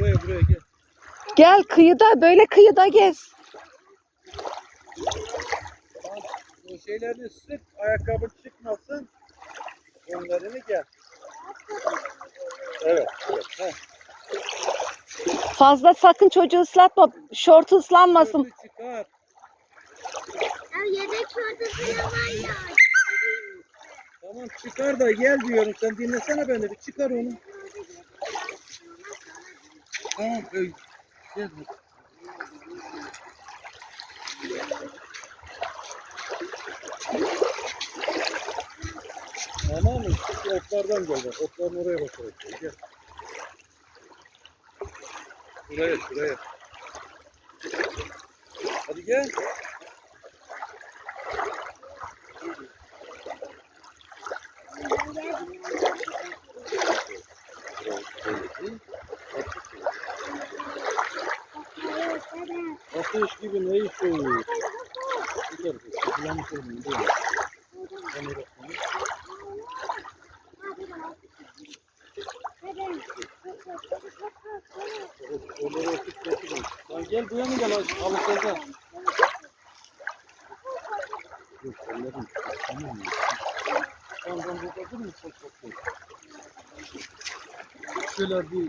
buraya buraya gel. Gel kıyıda böyle kıyıda gez. O şeylerini sık ayakkabın çıkmasın. Onlarını gel. Evet. evet. Heh. Fazla sakın çocuğu ıslatma. Şortu ıslanmasın. Şortu çıkar. Ya yedek çorabı var ya. Tamam çıkar da gel diyorum. Sen dinlesene beni. Bir çıkar onu. Tamam. öy. Gel. Tamam mı? Şu otlardan gel bak. Otların oraya bakarak gel. Gel. Şuraya şuraya. Hadi gel. Ateş gibi ne iş oluyor? Güzel. Kullanmış oldum. Değil mi? Ben yapayım. Onları oturup getirin. Lan gel bu yana gel alışacağız. Yok onların tamam mı? Tamam ben burada durayım çok çok. Şöyle bir